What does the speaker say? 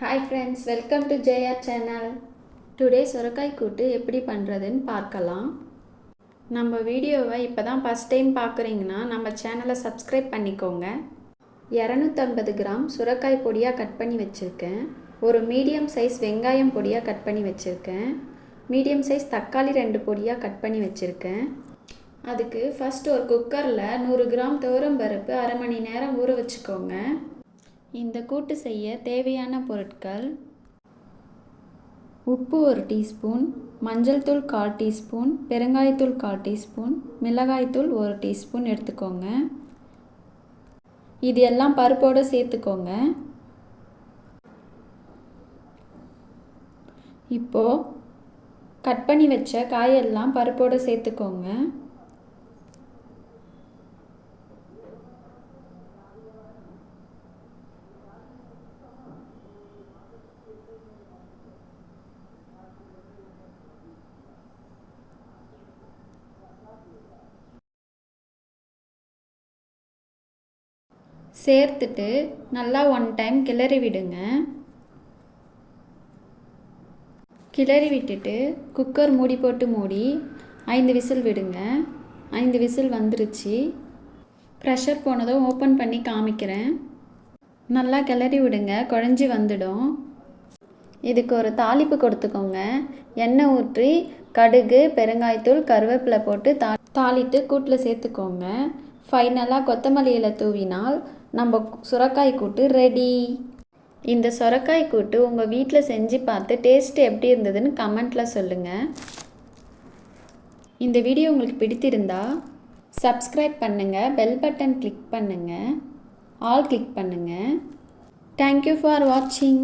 Hi friends welcome to Jaya channel today சுரக்காய் கூட்டு எப்படி பண்ணுறதுன்னு பார்க்கலாம் நம்ம வீடியோவை இப்போ தான் ஃபஸ்ட் டைம் பார்க்குறீங்கன்னா நம்ம சேனலை சப்ஸ்கிரைப் பண்ணிக்கோங்க. இரநூத்தம்பது கிராம் சுரக்காய் பொடியாக கட் பண்ணி வச்சுருக்கேன். ஒரு மீடியம் சைஸ் வெங்காயம் பொடியாக கட் பண்ணி வச்சுருக்கேன். மீடியம் சைஸ் தக்காளி ரெண்டு பொடியாக கட் பண்ணி வச்சுருக்கேன். அதுக்கு ஃபஸ்ட்டு ஒரு குக்கரில் நூறு கிராம் துவரம் பருப்பு அரை மணி நேரம் ஊற வச்சுக்கோங்க. இந்த கூட்டு செய்ய தேவையான பொருட்கள் உப்பு ஒரு டீஸ்பூன் மஞ்சள் தூள் கால் டீஸ்பூன் பெருங்காயத்தூள் கால் டீஸ்பூன் மிளகாய்த்தூள் ஒரு டீஸ்பூன் எடுத்துக்கோங்க. இது எல்லாம் பருப்போடு சேர்த்துக்கோங்க. இப்போது கட் பண்ணி வச்ச காயெல்லாம் பருப்போடு சேர்த்துக்கோங்க. சேர்த்துட்டு நல்லா ஒன் டைம் கிளறி விடுங்க. கிளறி விட்டுட்டு குக்கர் மூடி போட்டு மூடி ஐந்து விசில் விடுங்க. ஐந்து விசில் வந்துருச்சு. ப்ரெஷர் போனதும் ஓப்பன் பண்ணி காமிக்கிறேன். நல்லா கிளறி விடுங்க குழஞ்சி வந்துடும். இதுக்கு ஒரு தாளிப்பு கொடுத்துக்கோங்க. எண்ணெய் ஊற்றி கடுகு பெருங்காயத்தூள் கருவேப்பிலை போட்டு தா தாளிட்டு கூட்டில் சேர்த்துக்கோங்க. ஃபைனலாக கொத்தமல்லியில் தூவினால் நம்ம சுரக்காய் கூட்டு ரெடி இந்த சுரக்காய் கூட்டு உங்கள் வீட்டில் செஞ்சு பார்த்து டேஸ்ட் எப்படி இருந்ததுன்னு கமெண்ட்டில் சொல்லுங்கள் இந்த வீடியோ உங்களுக்கு பிடித்திருந்தா சப்ஸ்கிரைப் பண்ணுங்கள் பெல் பட்டன் கிளிக் பண்ணுங்கள் ஆல் கிளிக் பண்ணுங்கள் தேங்க்யூ ஃபார் வாட்சிங்